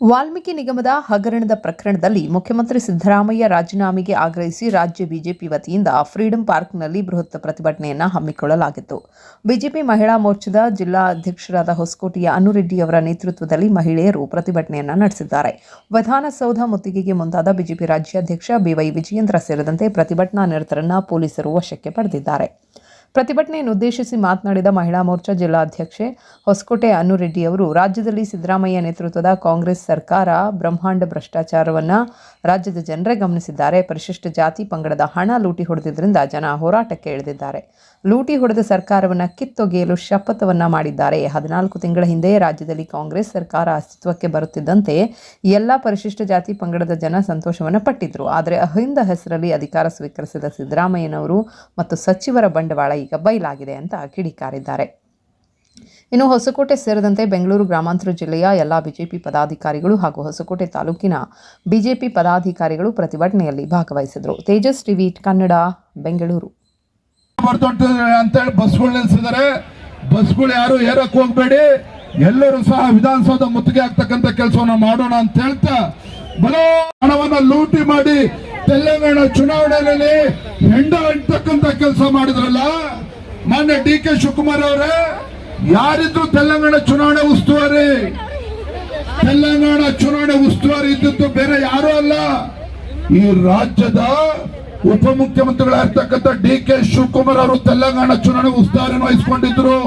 ವಾಲ್ಮೀಕಿ ನಿಗಮದ ಹಗರಣದ ಪ್ರಕರಣದಲ್ಲಿ ಮುಖ್ಯಮಂತ್ರಿ ಸಿದ್ದರಾಮಯ್ಯ ರಾಜೀನಾಮೆಗೆ ಆಗ್ರಹಿಸಿ ರಾಜ್ಯ ಬಿಜೆಪಿ ವತಿಯಿಂದ ಫ್ರೀಡಂ ಪಾರ್ಕ್ನಲ್ಲಿ ಬೃಹತ್ ಪ್ರತಿಭಟನೆಯನ್ನು ಹಮ್ಮಿಕೊಳ್ಳಲಾಗಿತ್ತು. ಬಿಜೆಪಿ ಮಹಿಳಾ ಮೋರ್ಚಾದ ಜಿಲ್ಲಾ ಅಧ್ಯಕ್ಷರಾದ ಹೊಸಕೋಟೆಯ ಅನುರೆಡ್ಡಿ ಅವರ ನೇತೃತ್ವದಲ್ಲಿ ಮಹಿಳೆಯರು ಪ್ರತಿಭಟನೆಯನ್ನು ನಡೆಸಿದ್ದಾರೆ. ವಿಧಾನಸೌಧ ಮುತ್ತಿಗೆಗೆ ಮುಂದಾದ ಬಿಜೆಪಿ ರಾಜ್ಯಾಧ್ಯಕ್ಷ ಬಿವೈ ವಿಜಯೇಂದ್ರ ಸೇರಿದಂತೆ ಪ್ರತಿಭಟನಾ ನಿರತರನ್ನ ಪೊಲೀಸರು ವಶಕ್ಕೆ ಪಡೆದಿದ್ದಾರೆ. ಪ್ರತಿಭಟನೆಯನ್ನು ಉದ್ದೇಶಿಸಿ ಮಾತನಾಡಿದ ಮಹಿಳಾ ಮೋರ್ಚಾ ಜಿಲ್ಲಾಧ್ಯಕ್ಷೆ ಹೊಸಕೋಟೆ ಅನುರೆಡ್ಡಿ ಅವರು, ರಾಜ್ಯದಲ್ಲಿ ಸಿದ್ದರಾಮಯ್ಯ ನೇತೃತ್ವದ ಕಾಂಗ್ರೆಸ್ ಸರ್ಕಾರ ಬ್ರಹ್ಮಾಂಡ ಭ್ರಷ್ಟಾಚಾರವನ್ನು ರಾಜ್ಯದ ಜನರೇ ಗಮನಿಸಿದ್ದಾರೆ. ಪರಿಶಿಷ್ಟ ಜಾತಿ ಪಂಗಡದ ಹಣ ಲೂಟಿ ಹೊಡೆದಿದ್ದರಿಂದ ಜನ ಹೋರಾಟಕ್ಕೆ ಇಳಿದಿದ್ದಾರೆ. ಲೂಟಿ ಹೊಡೆದ ಸರ್ಕಾರವನ್ನು ಕಿತ್ತೊಗೆಯಲು ಶಪಥವನ್ನು ಮಾಡಿದ್ದಾರೆ. ಹದಿನಾಲ್ಕು ತಿಂಗಳ ಹಿಂದೆ ರಾಜ್ಯದಲ್ಲಿ ಕಾಂಗ್ರೆಸ್ ಸರ್ಕಾರ ಅಸ್ತಿತ್ವಕ್ಕೆ ಬರುತ್ತಿದ್ದಂತೆ ಎಲ್ಲ ಪರಿಶಿಷ್ಟ ಜಾತಿ ಪಂಗಡದ ಜನ ಸಂತೋಷವನ್ನು ಪಟ್ಟಿದ್ರು. ಆದರೆ ಅಹಿಂದ ಹೆಸರಲ್ಲಿ ಅಧಿಕಾರ ಸ್ವೀಕರಿಸಿದ ಸಿದ್ದರಾಮಯ್ಯನವರು ಮತ್ತು ಸಚಿವರ ಬಂಡವಾಳ ಈಗ ಬಯಲಾಗಿದೆ ಅಂತ ಕಿಡಿಕಾರಿದ್ದಾರೆ. ಇನ್ನು ಹೊಸಕೋಟೆ ಸೇರಿದಂತೆ ಬೆಂಗಳೂರು, ಗ್ರಾಮಾಂತರ ಜಿಲ್ಲೆಯ ಎಲ್ಲ ಬಿಜೆಪಿ ಪದಾಧಿಕಾರಿಗಳು ಹಾಗೂ ಹೊಸಕೋಟೆ ತಾಲೂಕಿನ ಬಿಜೆಪಿ ಪದಾಧಿಕಾರಿಗಳು ಪ್ರತಿಭಟನೆಯಲ್ಲಿ ಭಾಗವಹಿಸಿದರು. ತೇಜಸ್ ಟಿವಿ, ಕನ್ನಡ, ಬೆಂಗಳೂರು. ಅಂತೇಳಿ ಬಸ್ಗಳು ಯಾರು ಏರಕ್ ಹೋಗ್ಬೇಡಿ. ಎಲ್ಲರೂ ಸಹ ವಿಧಾನಸೌಧ ಮುತ್ತಿಗೆ ಆಗ್ತಕ್ಕಂತ ಕೆಲಸವನ್ನು ಮಾಡೋಣ ಅಂತ ಹೇಳ್ತಾ ಬಲೋ ಹಣವನ್ನ ಲೂಟಿ ಮಾಡಿ ತೆಲಂಗಾಣ ಚುನಾವಣೆಯಲ್ಲಿ ಹೆಂಡ ಅಂತಕ್ಕಂತ ಕೆಲಸ ಮಾಡಿದ್ರಲ್ಲ, ಮಾನ್ಯ ಡಿ ಕೆ ಶಿವಕುಮಾರ್ ಅವರೇ, ಯಾರಿದ್ರು ತೆಲಂಗಾಣ ಚುನಾವಣೆ ಉಸ್ತುವಾರಿ? ತೆಲಂಗಾಣ ಚುನಾವಣೆ ಉಸ್ತುವಾರಿ ಇದ್ದದ್ದು ಬೇರೆ ಯಾರೂ ಅಲ್ಲ. ಈ ರಾಜ್ಯದ ಉಪಮುಖ್ಯಮಂತ್ರಿಗಳಾಗಿರ್ತಕ್ಕಂಥ ಡಿ ಕೆ ಶಿವಕುಮಾರ್ ಅವರು ತೆಲಂಗಾಣ ಚುನಾವಣೆ ಉಸ್ತುವಾರಿ ವಹಿಸಿಕೊಂಡಿದ್ರು.